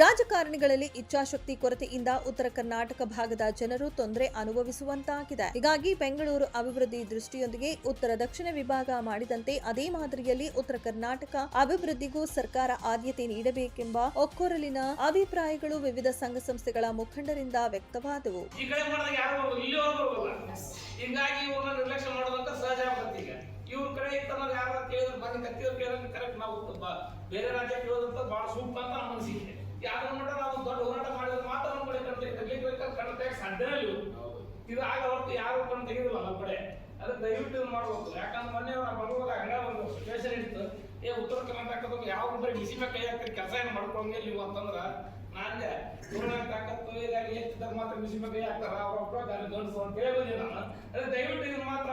ರಾಜಕಾರಣಿಗಳಲ್ಲಿ ಇಚ್ಛಾಶಕ್ತಿ ಕೊರತೆಯಿಂದ ಉತ್ತರ ಕರ್ನಾಟಕ ಭಾಗದ ಜನರು ತೊಂದರೆ ಅನುಭವಿಸುವಂತಾಗಿದೆ. ಹೀಗಾಗಿ ಬೆಂಗಳೂರು ಅಭಿವೃದ್ಧಿ ದೃಷ್ಟಿಯೊಂದಿಗೆ ಉತ್ತರ ದಕ್ಷಿಣ ವಿಭಾಗ ಮಾಡಿದಂತೆ ಅದೇ ಮಾದರಿಯಲ್ಲಿ ಉತ್ತರ ಕರ್ನಾಟಕ ಅಭಿವೃದ್ಧಿಗೂ ಸರ್ಕಾರ ಆದ್ಯತೆ ನೀಡಬೇಕೆಂಬ ಒಕ್ಕೊರಲಿನ ಅಭಿಪ್ರಾಯಗಳು ವಿವಿಧ ಸಂಘ ಸಂಸ್ಥೆಗಳ ಮುಖಂಡರಿಂದ ವ್ಯಕ್ತವಾದವು. ಇವ್ರ ಕಡೆ ಯಾರ ಕೇಳಿದ್ರೆ ಬಂದು ಕತ್ತಿದ್ರು ಕೇಳಿದ್ರೆ ಕರೆಕ್ಟ್ ನಾವು ಬೇರೆ ರಾಜ್ಯಕ್ಕೆ ಕೇಳೋದಂತ ಬಹಳ ಸೂಕ್ತ ಅಂತ ನಮ್ಮ ಅನಿಸಿಕೆ. ಯಾವ್ದ್ರ ಮಟ್ಟ ನಾವು ದೊಡ್ಡ ಹೋರಾಟ ಮಾಡಿದ್ರೆ ಮಾತ್ರ ನಮ್ಮ ಕಡೆ ಕಣ್ ತೆಗಿಬೇಕಂತ ಕಣ್ ತೆಗಿಯಕ್ಕೆ ಸಾಧ್ಯನೇ ಇಲ್ಲ. ಇದು ಆಗ ಹೊರತು ಯಾರು ಕಣ್ ತೆಗೆದಿಲ್ಲ ನಮ್ಮ ಕಡೆ. ಅದಕ್ಕೆ ದಯವಿಟ್ಟು ಇದು ಮಾಡ್ಬೇಕು. ಯಾಕಂದ್ರೆ ಮೊನ್ನೆ ನಾವು ಬರುವಾಗ ಹಂಗ ಒಂದು ಸಿಚುವೇಶನ್ ಇತ್ತು. ಏ ಉತ್ತರ ಕರ್ನಾಟಕದಾಗ ಯಾವ ಒಬ್ಬರು ಬಿಸಿ ಮೇಲೆ ಕೈ ಹಾಕ್ತಾರೆ ಕೆಲಸ ಏನು ಮಾಡ್ಕೊಂಗಿಲ್ಲ ಇಲ್ಲಿ ಅಂತಂದ್ರ ನಾನೇ ಇವ್ರನ್ನ ತಾಕತ್ತು ಇದಾಗಿ ಎತ್ತಿದಾಗ ಮಾತ್ರ ಬಿಸಿ ಮೇಲೆ ಕೈ ಹಾಕ್ತಾರ ಅವ್ರ ಒಬ್ಬರ ಗಾಳಿ ಗಂಡಸು ಅಂತ ಹೇಳಿ ಬಂದಿಲ್ಲ ನಾನು ಅದಕ್ಕೆ ದಯವಿಟ್ಟು ಇದು ಮಾತ್ರ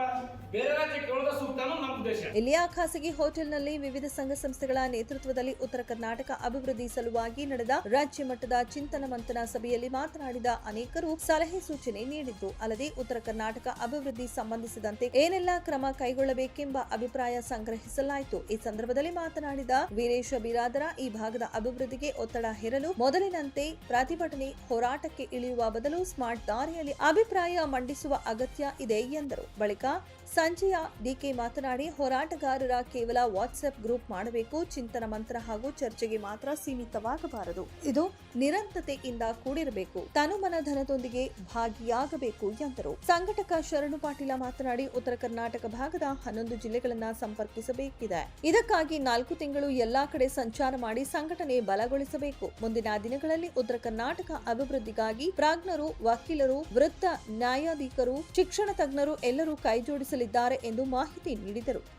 ಬೇರೆ ರಾಜ್ಯಕ್ಕೆ ಕೇಳೋದ ಸೂಕ್ತನೂ ನಮ್ಮ ಇಲ್ಲಿಯ ಖಾಸಗಿ ಹೋಟೆಲ್ನಲ್ಲಿ ವಿವಿಧ ಸಂಘ ಸಂಸ್ಥೆಗಳ ನೇತೃತ್ವದಲ್ಲಿ ಉತ್ತರ ಕರ್ನಾಟಕ ಅಭಿವೃದ್ಧಿ ಸಲುವಾಗಿ ನಡೆದ ರಾಜ್ಯ ಮಟ್ಟದ ಚಿಂತನ ಮಂಥನ ಸಭೆಯಲ್ಲಿ ಮಾತನಾಡಿದ ಅನೇಕರು ಸಲಹೆ ಸೂಚನೆ ನೀಡಿದ್ದು, ಅಲ್ಲದೆ ಉತ್ತರ ಕರ್ನಾಟಕ ಅಭಿವೃದ್ಧಿ ಸಂಬಂಧಿಸಿದಂತೆ ಏನೆಲ್ಲ ಕ್ರಮ ಕೈಗೊಳ್ಳಬೇಕೆಂಬ ಅಭಿಪ್ರಾಯ ಸಂಗ್ರಹಿಸಲಾಯಿತು. ಈ ಸಂದರ್ಭದಲ್ಲಿ ಮಾತನಾಡಿದ ವೀರೇಶ ಬಿರಾದರ, ಈ ಭಾಗದ ಅಭಿವೃದ್ಧಿಗೆ ಒತ್ತಡ ಹೇರಲು ಮೊದಲಿನಂತೆ ಪ್ರತಿಭಟನೆ ಹೋರಾಟಕ್ಕೆ ಇಳಿಯುವ ಬದಲು ಸ್ಮಾರ್ಟ್ ದಾರಿಯಲ್ಲಿ ಅಭಿಪ್ರಾಯ ಮಂಡಿಸುವ ಅಗತ್ಯ ಇದೆ ಎಂದರು. ಬಳಿಕ ಸಂಜೆಯ ಡಿಕೆ ಮಾತನಾಡಿ ಹೋರಾಟಗಾರರ ಕೇವಲ ವಾಟ್ಸ್ಆಪ್ ಗ್ರೂಪ್ ಮಾಡಬೇಕು, ಚಿಂತನ ಮಂತ್ರ ಹಾಗೂ ಚರ್ಚೆಗೆ ಮಾತ್ರ ಸೀಮಿತವಾಗಬಾರದು. ಇದು ನಿರಂತರತೆಯಿಂದ ಕೂಡಿರಬೇಕು. ತನುಮನಧನದೊಂದಿಗೆ ಭಾಗಿಯಾಗಬೇಕು ಎಂದರು. ಸಂಘಟಕ ಶರಣು ಪಾಟೀಲ ಮಾತನಾಡಿ, ಉತ್ತರ ಕರ್ನಾಟಕ ಭಾಗದ ಹನ್ನೊಂದು ಜಿಲ್ಲೆಗಳನ್ನ ಸಂಪರ್ಕಿಸಬೇಕಿದೆ. ಇದಕ್ಕಾಗಿ ನಾಲ್ಕು ತಿಂಗಳು ಎಲ್ಲಾ ಕಡೆ ಸಂಚಾರ ಮಾಡಿ ಸಂಘಟನೆ ಬಲಗೊಳಿಸಬೇಕು. ಮುಂದಿನ ದಿನಗಳಲ್ಲಿ ಉತ್ತರ ಕರ್ನಾಟಕ ಅಭಿವೃದ್ಧಿಗಾಗಿ ಪ್ರಾಜ್ಞರು, ವಕೀಲರು, ವೃತ್ತ ನ್ಯಾಯಾಧೀಕರು, ಶಿಕ್ಷಣ ತಜ್ಞರು ಎಲ್ಲರೂ ಕೈಜೋಡಿಸಲಿದ್ದಾರೆ ಎಂದು ಮಾಹಿತಿ ನೀಡಿದರು.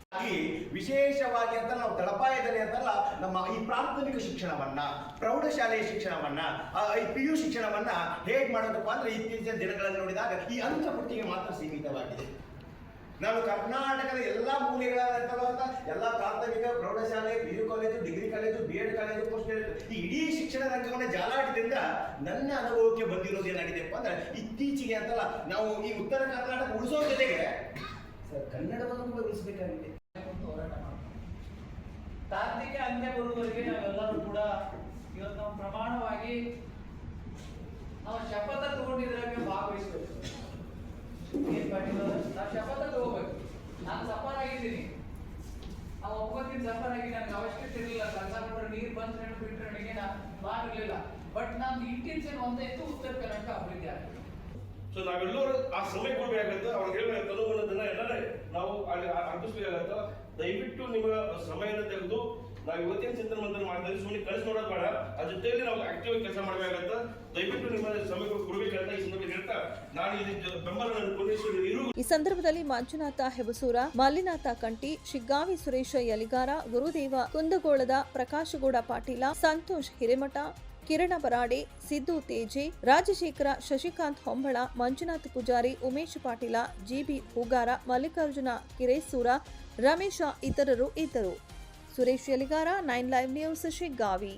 ವಿಶೇಷವಾಗಿ ಅಂತ ನಾವು ತಳಪಾಯದಲ್ಲಿ ಅಂತಲ್ಲ ನಮ್ಮ ಈ ಪ್ರಾಥಮಿಕ ಶಿಕ್ಷಣವನ್ನ, ಪ್ರೌಢಶಾಲೆಯ ಶಿಕ್ಷಣವನ್ನ ಈ ಪಿ ಯು ಶಿಕ್ಷಣವನ್ನ ಹೇಗೆ ಮಾಡೋದಪ್ಪ ಅಂದ್ರೆ ಇತ್ತೀಚಿನ ದಿನಗಳಲ್ಲಿ ನೋಡಿದಾಗ ಈ ಅಂತರ್ಪಟ್ಟಿಗೆ ಮಾತ್ರ ಸೀಮಿತವಾಗಿದೆ. ನಾನು ಕರ್ನಾಟಕದ ಎಲ್ಲ ಮೂಲೆಗಳಂತ ಎಲ್ಲ ಪ್ರಾಥಮಿಕ, ಪ್ರೌಢಶಾಲೆ P U college, degree college B Ed college post ಈ ಇಡೀ ಶಿಕ್ಷಣ ರಂಗವನ್ನ ಜಾಲಾಟದಿಂದ ನನ್ನ ಅನುಭವಕ್ಕೆ ಬಂದಿರೋದು ಏನಾಗಿದೆಪ್ಪ ಅಂದ್ರೆ ಇತ್ತೀಚೆಗೆ ಅಂತಲ್ಲ ನಾವು ಈ ಉತ್ತರ ಕರ್ನಾಟಕ ಉಳಿಸೋ ಜೊತೆಗೆ ಕನ್ನಡವನ್ನು ಕೂಡ ಉಳಿಸಬೇಕಾಗಿದೆ. ಹೋರಾಟ ಮಾಡ್ತೀವಿ. ತಾತ್ವಿಕ ಅಂತ್ಯ ಬರುವವರೆಗೆ ನಾವೆಲ್ಲರೂ ಕೂಡ ಇವತ್ತು ನಾವು ಪ್ರಮಾಣವಾಗಿ ನಾವು ಶಪಥ ತಗೊಂಡಿದ್ರಾಗೆ ಭಾಗವಹಿಸ್ಬೇಕು. ಏನ್ ಪಾಟೀಲ್? ನಾವು ಶಪಥ ತಗೋಬೇಕು. ನಾನು ಸಫರ್ ಆಗಿದ್ದೀನಿ ನಾವು ಒಪ್ಪತ್ತಿನ ಸಫರ್ ಆಗಿ ನನಗೆ ಅವಶ್ಯಕತೆ ಇರಲಿಲ್ಲ ಸರ್ಕಾರ ನೀರು ಬಂದ್ರೆ ಬಿಟ್ಟರೆ ನನಗೆ ನಾನು ಮಾಡಿರ್ಲಿಲ್ಲ ಬಟ್ ನಾನು ಇಂಟೆನ್ಷನ್ ಒಂದೇ ಇತ್ತು, ಉತ್ತರ ಕರ್ನಾಟಕ ಅಭಿವೃದ್ಧಿ ಆಗಬೇಕು. ಸೊ ನಾವೆಲ್ಲರೂ ಆ ಸಮಯ ಕೊಡ್ಬೇಕಾಗತ್ತೆ ಅವ್ರಿಗೆ ಹೇಳ್ಬೇಕು ತನುಮನದನ್ನ ಎಲ್ಲರೇ ನಾವು ಅಲ್ಲಿ ಅರ್ಪಿಸ್ಬೇಕಾಗತ್ತ ದಯವಿಟ್ಟು ನಿಮ್ಮ ಸಮಯನ ತೆಗೆದು ನಾವು ಇವತ್ತಿನ ಚಿಂತನೆ ಮಂತ್ರ ಮಾಡಿದ್ರೆ ಸುಮ್ಮನೆ ಕಳಿಸಿ ನೋಡೋದು ಬೇಡ. ಅದ್ರ ಜೊತೆಯಲ್ಲಿ ನಾವು ಆಕ್ಟಿವ್ ಕೆಲಸ ಮಾಡಬೇಕಾಗತ್ತ ದಯವಿಟ್ಟು ನಿಮ್ಮ ಸಮಯ ಕೊಡ್ಬೇಕಂತ ಈ ಸಂದರ್ಭ ಹೇಳ್ತಾ ನಾನು ಇಲ್ಲಿ ಬೆಂಬಲ ಕೊಡಿಸಿ ಇರು. ಈ ಸಂದರ್ಭದಲ್ಲಿ ಮಂಜುನಾಥ ಹೆಬಸೂರ ಮಲ್ಲಿನಾಥ ಕಂಟಿ ಶಿಗ್ಗಾವಿ ಸುರೇಶ ಯಲಿಗಾರ, ಗುರುದೇವ ಕುಂದಗೋಳದ ಪ್ರಕಾಶಗೌಡ ಪಾಟೀಲ, ಸಂತೋಷ್ ಹಿರೇಮಠ ಕಿರಣ ಬರಾಡೆ, ಸಿದ್ದು ತೇಜೆ, ರಾಜಶೇಖರ, ಶಶಿಕಾಂತ್ ಹೊಂಬಳ, ಮಂಜುನಾಥ್ ಪೂಜಾರಿ, ಉಮೇಶ್ ಪಾಟೀಲ ಜಿಬಿ ಹೂಗಾರ, ಮಲ್ಲಿಕಾರ್ಜುನ ಕಿರೇಸೂರ, ರಮೇಶ ಇತರರು ಇದ್ದರು. Suresh Yaligar, nine live news Shiggavi